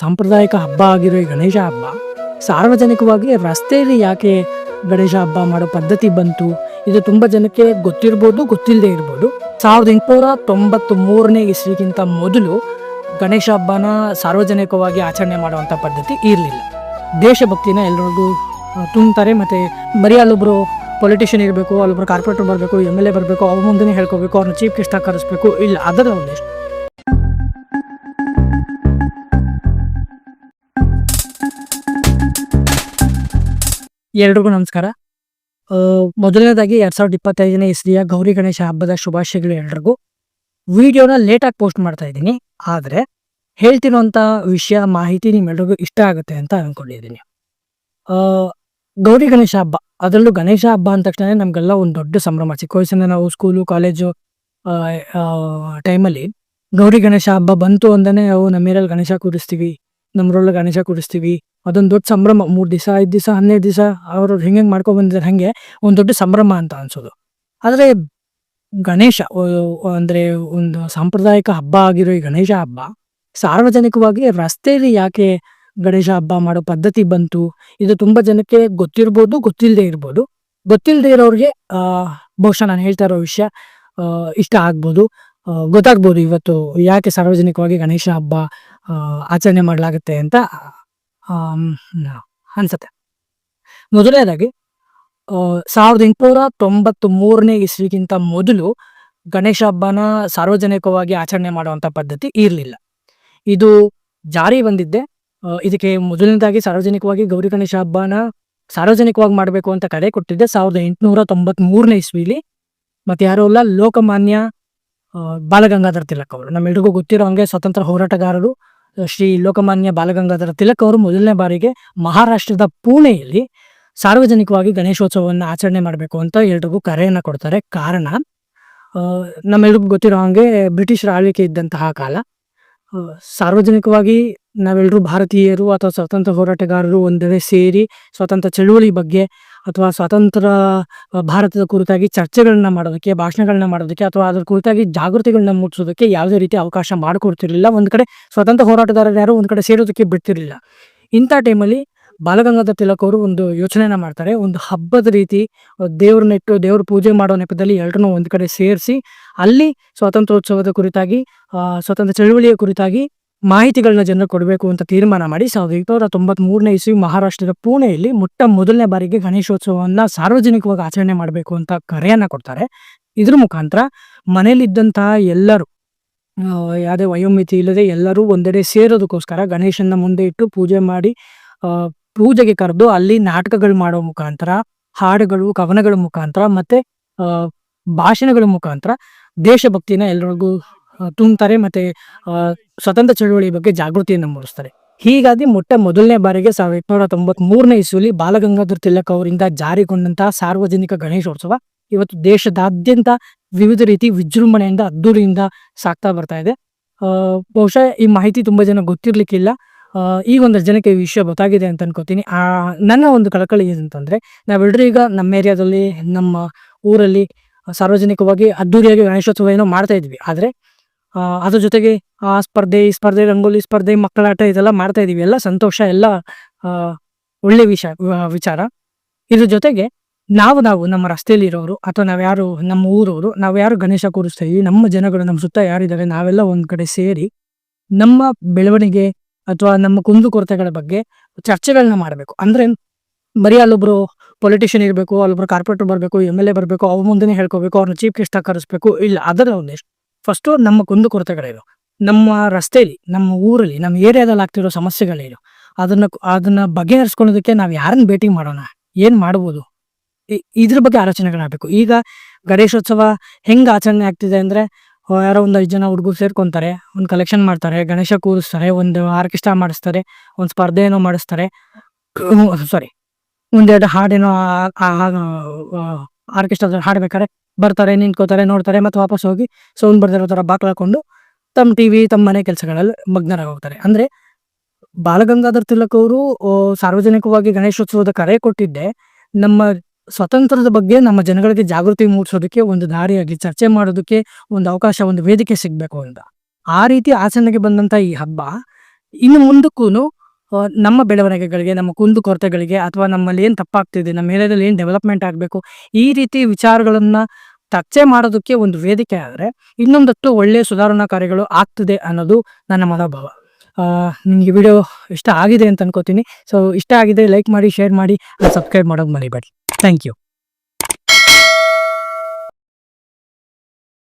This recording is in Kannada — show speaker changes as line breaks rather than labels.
ಸಾಂಪ್ರದಾಯಿಕ ಹಬ್ಬ ಆಗಿರೋ ಈ ಗಣೇಶ ಹಬ್ಬ, ಸಾರ್ವಜನಿಕವಾಗಿ ರಸ್ತೆಯಲ್ಲಿ ಯಾಕೆ ಗಣೇಶ ಹಬ್ಬ ಮಾಡೋ ಪದ್ಧತಿ ಬಂತು, ಇದು ತುಂಬ ಜನಕ್ಕೆ ಗೊತ್ತಿರ್ಬೋದು, ಗೊತ್ತಿಲ್ಲದೆ ಇರ್ಬೋದು. ಸಾವಿರದ ಎಂಟುನೂರ ತೊಂಬತ್ತ್ ಮೂರನೇ ಇಸ್ವಿಗಿಂತ ಮೊದಲು ಗಣೇಶ ಹಬ್ಬನ ಸಾರ್ವಜನಿಕವಾಗಿ ಆಚರಣೆ ಮಾಡುವಂಥ ಪದ್ಧತಿ ಇರಲಿಲ್ಲ. ದೇಶಭಕ್ತಿನ ಎಲ್ಲರಿಗೂ ತುಂಬ್ತಾರೆ ಮತ್ತು ಬರೀ ಅಲ್ಲೊಬ್ಬರು ಪೊಲಿಟಿಷಿಯನ್ ಇರಬೇಕು ಅಲ್ಲೊಬ್ಬರು ಕಾರ್ಪೊರೇಟರ್ ಬರಬೇಕು ಎಂ ಎಲ್ ಎ ಬರಬೇಕು, ಅವ್ರ ಮುಂದೆ ಹೇಳ್ಕೋಬೇಕು, ಅವ್ರನ್ನ ಚೀಫ್ ಗೆಸ್ಟಾಗಿ ಕರೆಸ್ಬೇಕು, ಇಲ್ಲ, ಅದರ ಉದ್ದೇಶ. ಎಲ್ರಿಗೂ ನಮಸ್ಕಾರ. ಮೊದಲನೇದಾಗಿ ಎರಡು ಸಾವಿರದ ಇಪ್ಪತ್ತೈದನೇ ಇಸ್ವಿಯ ಗೌರಿ ಗಣೇಶ ಹಬ್ಬದ ಶುಭಾಶಯಗಳು ಎಲ್ರಿಗೂ. ವಿಡಿಯೋನ ಲೇಟಾಗಿ ಪೋಸ್ಟ್ ಮಾಡ್ತಾ ಇದ್ದೀನಿ. ಆದರೆ ಹೇಳ್ತಿರೋಂಥ ವಿಷಯ, ಮಾಹಿತಿ ನಿಮ್ಮೆಲ್ರಿಗೂ ಇಷ್ಟ ಆಗುತ್ತೆ ಅಂತ ಅಂದ್ಕೊಂಡಿದ್ದೀನಿ ಗೌರಿ ಗಣೇಶ ಹಬ್ಬ. ಅದರಲ್ಲೂ ಗಣೇಶ ಹಬ್ಬ ಅಂದ ತಕ್ಷಣ ನಮಗೆಲ್ಲ ಒಂದು ದೊಡ್ಡ ಸಂಭ್ರಮ. ಚಿಕ್ಕ ವಯಸ್ಸಿಂದ ನಾವು ಸ್ಕೂಲು ಕಾಲೇಜು ಟೈಮಲ್ಲಿ ಗೌರಿ ಗಣೇಶ ಹಬ್ಬ ಬಂತು ಅಂದನೇ ನಾವು ನಮ್ಮೇರಲ್ಲಿ ಗಣೇಶ ಕೂರಿಸ್ತೀವಿ ನಮ್ಮರೊಳಗೆ ಗಣೇಶ ಕೂರಿಸ್ತೀವಿ ಅದೊಂದು ದೊಡ್ಡ ಸಂಭ್ರಮ. ಮೂರು ದಿವಸ ಐದು ದಿವಸ ಹನ್ನೆರಡು ದಿವಸ ಅವರು ಹೆಂಗೆ ಮಾಡ್ಕೊ ಬಂದಿದ್ದಾರೆ ಹಾಗೆ ಒಂದು ದೊಡ್ಡ ಸಂಭ್ರಮ ಅಂತ ಅನ್ಸೋದು. ಆದರೆ ಗಣೇಶ ಅಂದರೆ ಒಂದು ಸಾಂಪ್ರದಾಯಿಕ ಹಬ್ಬ ಆಗಿರೋ ಈ ಗಣೇಶ ಹಬ್ಬ ಸಾರ್ವಜನಿಕವಾಗಿ ರಸ್ತೆಯಲ್ಲಿ ಯಾಕೆ ಗಣೇಶ ಹಬ್ಬ ಮಾಡೋ ಪದ್ಧತಿ ಬಂತು? ಇದು ತುಂಬಾ ಜನಕ್ಕೆ ಗೊತ್ತಿರ್ಬೋದು ಗೊತ್ತಿಲ್ಲದೆ ಇರ್ಬೋದು. ಗೊತ್ತಿಲ್ಲದೆ ಇರೋರಿಗೆ ಬಹುಶಃ ನಾನು ಹೇಳ್ತಾ ಇರೋ ವಿಷಯ ಇಷ್ಟ ಆಗ್ಬೋದು. ಗೊತ್ತಾಗ್ಬೋದು ಇವತ್ತು ಯಾಕೆ ಸಾರ್ವಜನಿಕವಾಗಿ ಗಣೇಶ ಹಬ್ಬ ಆಚರಣೆ ಮಾಡಲಾಗುತ್ತೆ ಅಂತ. ಅನ್ಸತ್ತೆ. ಮೊದಲನೇದಾಗಿ ಸಾವಿರದ ಎಂಟುನೂರ ತೊಂಬತ್ತ್ ಮೂರನೇ ಇಸ್ವಿಗಿಂತ ಮೊದಲು ಗಣೇಶ ಹಬ್ಬನ ಸಾರ್ವಜನಿಕವಾಗಿ ಆಚರಣೆ ಮಾಡುವಂತ ಪದ್ಧತಿ ಇರಲಿಲ್ಲ. ಇದು ಜಾರಿ ಬಂದಿದ್ದೆ. ಇದಕ್ಕೆ ಮೊದಲನೇದಾಗಿ ಸಾರ್ವಜನಿಕವಾಗಿ ಗೌರಿ ಗಣೇಶ ಹಬ್ಬನ ಸಾರ್ವಜನಿಕವಾಗಿ ಮಾಡಬೇಕು ಅಂತ ಕರೆ ಕೊಟ್ಟಿದ್ದೆ ಸಾವಿರದ ಎಂಟುನೂರ ತೊಂಬತ್ತ್ ಮೂರನೇ ಇಸ್ವಿಲಿ. ಮತ್ತೆ ಯಾರು ಅಲ್ಲ, ಲೋಕಮಾನ್ಯ ಬಾಲಗಂಗಾಧರ್ ತಿಲಕ್ ಅವರು. ನಮ್ಮೆಲ್ರಿಗೂ ಗೊತ್ತಿರೋ ಹಂಗೆ ಸ್ವತಂತ್ರ ಹೋರಾಟಗಾರರು ಶ್ರೀ ಲೋಕಮಾನ್ಯ ಬಾಲಗಂಗಾಧರ ತಿಲಕ್ ಅವರು ಮೊದಲನೇ ಬಾರಿಗೆ ಮಹಾರಾಷ್ಟ್ರದ ಪುಣೆಯಲ್ಲಿ ಸಾರ್ವಜನಿಕವಾಗಿ ಗಣೇಶೋತ್ಸವವನ್ನು ಆಚರಣೆ ಮಾಡಬೇಕು ಅಂತ ಎಲ್ರಿಗೂ ಕರೆಯನ್ನು ಕೊಡ್ತಾರೆ. ಕಾರಣ ನಮ್ಮೆಲ್ರಿಗೂ ಗೊತ್ತಿರೋ ಹಾಗೆ ಬ್ರಿಟಿಷರ ಆಳ್ವಿಕೆ ಇದ್ದಂತಹ ಕಾಲ ಸಾರ್ವಜನಿಕವಾಗಿ ನಾವೆಲ್ಲರೂ ಭಾರತೀಯರು ಅಥವಾ ಸ್ವತಂತ್ರ ಹೋರಾಟಗಾರರು ಒಂದೆಡೆ ಸೇರಿ ಸ್ವತಂತ್ರ ಚಳುವಳಿ ಬಗ್ಗೆ ಅಥವಾ ಸ್ವತಂತ್ರ ಭಾರತದ ಕುರಿತಾಗಿ ಚರ್ಚೆಗಳನ್ನ ಮಾಡೋದಕ್ಕೆ, ಭಾಷಣಗಳನ್ನ ಮಾಡೋದಕ್ಕೆ, ಅಥವಾ ಅದ್ರ ಕುರಿತಾಗಿ ಜಾಗೃತಿಗಳನ್ನ ಮೂಡಿಸೋದಕ್ಕೆ ಯಾವುದೇ ರೀತಿ ಅವಕಾಶ ಮಾಡಿಕೊಡ್ತಿರ್ಲಿಲ್ಲ. ಒಂದು ಕಡೆ ಸ್ವತಂತ್ರ ಹೋರಾಟಗಾರರು ಯಾರು, ಒಂದ್ ಕಡೆ ಸೇರೋದಕ್ಕೆ ಬಿಡ್ತಿರ್ಲಿಲ್ಲ. ಇಂಥ ಟೈಮಲ್ಲಿ ಬಾಲಗಂಗಾಧರ ತಿಲಕ್ ಅವರು ಒಂದು ಯೋಚನೆನ ಮಾಡ್ತಾರೆ. ಒಂದು ಹಬ್ಬದ ರೀತಿ ದೇವ್ರನ್ನಿಟ್ಟು ದೇವ್ರ ಪೂಜೆ ಮಾಡೋ ನೆಪದಲ್ಲಿ ಎಲ್ಲರನ್ನೂ ಒಂದು ಕಡೆ ಸೇರಿಸಿ, ಅಲ್ಲಿ ಸ್ವಾತಂತ್ರ್ಯೋತ್ಸವದ ಕುರಿತಾಗಿ ಸ್ವತಂತ್ರ ಚಳುವಳಿಯ ಕುರಿತಾಗಿ ಮಾಹಿತಿಗಳನ್ನ ಜನರು ಕೊಡಬೇಕು ಅಂತ ತೀರ್ಮಾನ ಮಾಡಿ ಸಾವಿರದ ಎಂಟುನೂರ ತೊಂಬತ್ ಮೂರನೇ ಇಸ್ವಿ ಮಹಾರಾಷ್ಟ್ರದ ಪುಣೆಯಲ್ಲಿ ಮೊಟ್ಟ ಮೊದಲನೇ ಬಾರಿಗೆ ಗಣೇಶೋತ್ಸವವನ್ನ ಸಾರ್ವಜನಿಕವಾಗಿ ಆಚರಣೆ ಮಾಡಬೇಕು ಅಂತ ಕರೆಯನ್ನ ಕೊಡ್ತಾರೆ. ಇದ್ರ ಮುಖಾಂತರ ಮನೇಲಿದ್ದಂತಹ ಎಲ್ಲರೂ ಯಾವುದೇ ವಯೋಮಿತಿ ಇಲ್ಲದೆ ಎಲ್ಲರೂ ಒಂದೆಡೆ ಸೇರೋದಕ್ಕೋಸ್ಕರ ಗಣೇಶನ ಮುಂದೆ ಇಟ್ಟು ಪೂಜೆ ಮಾಡಿ ಪೂಜೆಗೆ ಕರೆದು ಅಲ್ಲಿ ನಾಟಕಗಳು ಮಾಡೋ ಮುಖಾಂತರ ಹಾಡುಗಳು ಕವನಗಳ ಮುಖಾಂತರ ಮತ್ತೆ ಭಾಷಣಗಳ ಮುಖಾಂತರ ದೇಶಭಕ್ತಿನ ಎಲ್ರಿಗೂ ಆ, ತುಂಬ್ತಾರೆ ಮತ್ತೆ ಸ್ವತಂತ್ರ ಚಳುವಳಿ ಬಗ್ಗೆ ಜಾಗೃತಿಯನ್ನು ಮೂಡಿಸ್ತಾರೆ. ಹೀಗಾಗಿ ಮೊಟ್ಟ ಮೊದಲನೇ ಬಾರಿಗೆ ಸಾವಿರದ ಎಂಟುನೂರ ತೊಂಬತ್ತ್ ಮೂರನೇ ಇಸುವಲ್ಲಿ ಬಾಲಗಂಗಾಧರ್ ತಿಲಕ್ ಅವರಿಂದ ಜಾರಿಗೊಂಡಂತಹ ಸಾರ್ವಜನಿಕ ಗಣೇಶೋತ್ಸವ ಇವತ್ತು ದೇಶದಾದ್ಯಂತ ವಿವಿಧ ರೀತಿ ವಿಜೃಂಭಣೆಯಿಂದ ಅದ್ದೂರಿಯಿಂದ ಸಾಕ್ತಾ ಬರ್ತಾ ಇದೆ. ಬಹುಶಃ ಈ ಮಾಹಿತಿ ತುಂಬಾ ಜನ ಗೊತ್ತಿರ್ಲಿಕ್ಕಿಲ್ಲ. ಈ ಒಂದು ಒಂದಷ್ಟು ಜನಕ್ಕೆ ಈ ವಿಷಯ ಗೊತ್ತಾಗಿದೆ ಅಂತ ಅನ್ಕೋತೀನಿ. ಆ, ನನ್ನ ಒಂದು ಕಳಕಳಿ ಏನಂತಂದ್ರೆ ನಾವೆಲ್ಲರೂ ಈಗ ನಮ್ಮ ಏರಿಯಾದಲ್ಲಿ, ನಮ್ಮ ಊರಲ್ಲಿ ಸಾರ್ವಜನಿಕವಾಗಿ ಅದ್ದೂರಿಯಾಗಿ ಗಣೇಶೋತ್ಸವ ಏನೋ ಮಾಡ್ತಾ ಇದ್ವಿ. ಆದ್ರೆ ಅದ್ರ ಜೊತೆಗೆ ಆ ಸ್ಪರ್ಧೆ, ಈ ಸ್ಪರ್ಧೆ ರಂಗೋಲಿ, ಸ್ಪರ್ಧೆ ಮಕ್ಕಳಾಟ ಇದೆಲ್ಲ ಮಾಡ್ತಾ ಇದೀವಿ. ಎಲ್ಲ ಸಂತೋಷ, ಎಲ್ಲ ಒಳ್ಳೆ ವಿಷಯ ವಿಚಾರ. ಇದ್ರ ಜೊತೆಗೆ ನಾವು ನಾವು ನಮ್ಮ ರಸ್ತೆಯಲ್ಲಿ ಇರೋರು ಅಥವಾ ನಾವ್ ಯಾರು, ನಮ್ಮ ಊರವರು, ನಾವು ಯಾರು ಗಣೇಶ ಕೂರಿಸ್ತೀವಿ, ನಮ್ಮ ಜನಗಳು, ನಮ್ಮ ಸುತ್ತ ಯಾರಿದ್ದಾರೆ, ನಾವೆಲ್ಲ ಒಂದ್ ಕಡೆ ಸೇರಿ ನಮ್ಮ ಬೆಳವಣಿಗೆ ಅಥವಾ ನಮ್ಮ ಕುಂದು ಕೊರತೆಗಳ ಬಗ್ಗೆ ಚರ್ಚೆಗಳನ್ನ ಮಾಡಬೇಕು. ಅಂದ್ರೆ ಬರೀ ಅಲ್ಲೊಬ್ರು ಪೊಲಿಟಿಷಿಯನ್ ಇರಬೇಕು, ಅಲ್ಲೊಬ್ರು ಕಾರ್ಪೊರೇಟರ್ ಬರಬೇಕು ಎಂ ಎಲ್ ಎ ಬರಬೇಕು, ಅವ್ರ ಮುಂದೆನೇ ಹೇಳ್ಕೋಬೇಕು ಅವ್ರನ್ನ ಚೀಫ್ ಗೆಸ್ಟ್ ಆಗಿ ಕರೆಸ್ಬೇಕು, ಇಲ್ಲ. ಅದರ ಉದ್ದೇಶ ಫಸ್ಟು ನಮ್ಮ ಕುಂದುಕೊರತೆಗಳೇನು ನಮ್ಮ ರಸ್ತೆಯಲ್ಲಿ ನಮ್ಮ ಊರಲ್ಲಿ, ನಮ್ಮ ಏರಿಯಾದಲ್ಲಿ ಆಗ್ತಿರೋ ಸಮಸ್ಯೆಗಳೇನು ಅದನ್ನ ಅದನ್ನ ಬಗೆಹರಿಸ್ಕೊಳ್ಳೋದಕ್ಕೆ ನಾವು ಯಾರನ್ನ ಭೇಟಿ ಮಾಡೋಣ? ಏನ್ ಮಾಡ್ಬೋದು? ಇದ್ರ ಬಗ್ಗೆ ಆಲೋಚನೆಗಳಾಗಬೇಕು. ಈಗ ಗಣೇಶೋತ್ಸವ ಹೆಂಗ್ ಆಚರಣೆ ಆಗ್ತಿದೆ ಅಂದ್ರೆ ಯಾರೋ ಒಂದು ಐದು ಜನ ಹುಡುಗರು ಸೇರ್ಕೊಂತಾರೆ, ಒಂದು ಕಲೆಕ್ಷನ್ ಮಾಡ್ತಾರೆ, ಗಣೇಶ ಕೂರಿಸ್ತಾರೆ, ಒಂದು ಆರ್ಕೆಸ್ಟ್ರಾ ಮಾಡಿಸ್ತಾರೆ, ಒಂದು ಸ್ಪರ್ಧೆ ಏನೋ ಮಾಡಿಸ್ತಾರೆ ಸಾರಿ ಒಂದೆರಡು ಹಾಡೇನೋ ಆರ್ಕೆಸ್ಟ್ರಾ ಹಾಡ್ಬೇಕಾರೆ ಬರ್ತಾರೆ, ನಿಂತ್ಕೋತಾರೆ, ನೋಡ್ತಾರೆ ಮತ್ತೆ ವಾಪಸ್ ಹೋಗಿ ಸೌಂಡ್ ಬರ್ದಿರೋ ತರ ಬಾಕ್ಲ್ ಹಾಕೊಂಡು ತಮ್ಮ ಟಿವಿ ತಮ್ಮ ಮನೆ ಕೆಲಸಗಳಲ್ಲಿ ಮಗ್ನರಾಗಿ ಹೋಗ್ತಾರೆ. ಅಂದ್ರೆ ಬಾಲಗಂಗಾಧರ್ ತಿಲಕ್ ಅವರು ಸಾರ್ವಜನಿಕವಾಗಿ ಗಣೇಶೋತ್ಸವದ ಕರೆ ಕೊಟ್ಟಿದ್ದೆ. ನಮ್ಮ ಸ್ವತಂತ್ರದ ಬಗ್ಗೆ ನಮ್ಮ ಜನಗಳಿಗೆ ಜಾಗೃತಿ ಮೂಡಿಸೋದಕ್ಕೆ, ಒಂದು ದಾರಿಯಾಗಿ ಚರ್ಚೆ ಮಾಡೋದಕ್ಕೆ ಒಂದು ಅವಕಾಶ, ಒಂದು ವೇದಿಕೆ ಸಿಗಬೇಕು ಅಂತ. ಆ ರೀತಿ ಆಚರಣೆಗೆ ಬಂದಂತ ಈ ಹಬ್ಬ, ಇನ್ನು ಮುಂದಕ್ಕೂ ನಮ್ಮ ಬೆಳವಣಿಗೆಗಳಿಗೆ, ನಮ್ಮ ಕುಂದು ಕೊರತೆಗಳಿಗೆ, ಅಥವಾ ನಮ್ಮಲ್ಲಿ ಏನು ತಪ್ಪಾಗ್ತಿದೆ, ನಮ್ಮ ಏರಿಯಾದಲ್ಲಿ ಏನು ಡೆವಲಪ್ಮೆಂಟ್ ಆಗಬೇಕು, ಈ ರೀತಿ ವಿಚಾರಗಳನ್ನ ಚರ್ಚೆ ಮಾಡೋದಕ್ಕೆ ಒಂದು ವೇದಿಕೆ ಆದರೆ ಇನ್ನೊಂದಷ್ಟು ಒಳ್ಳೆಯ ಸುಧಾರಣಾ ಕಾರ್ಯಗಳು ಆಗ್ತದೆ ಅನ್ನೋದು ನನ್ನ ಮನೋಭಾವ. ನಿಮಗೆ ವಿಡಿಯೋ ಇಷ್ಟ ಆಗಿದೆ ಅಂತ ಅನ್ಕೋತೀನಿ. ಸೊ ಇಷ್ಟ ಆಗಿದೆ ಲೈಕ್ ಮಾಡಿ ಶೇರ್ ಮಾಡಿ ಸಬ್ಸ್ಕ್ರೈಬ್ ಮಾಡೋದು ಮರಿಬೇಡಿ. Thank you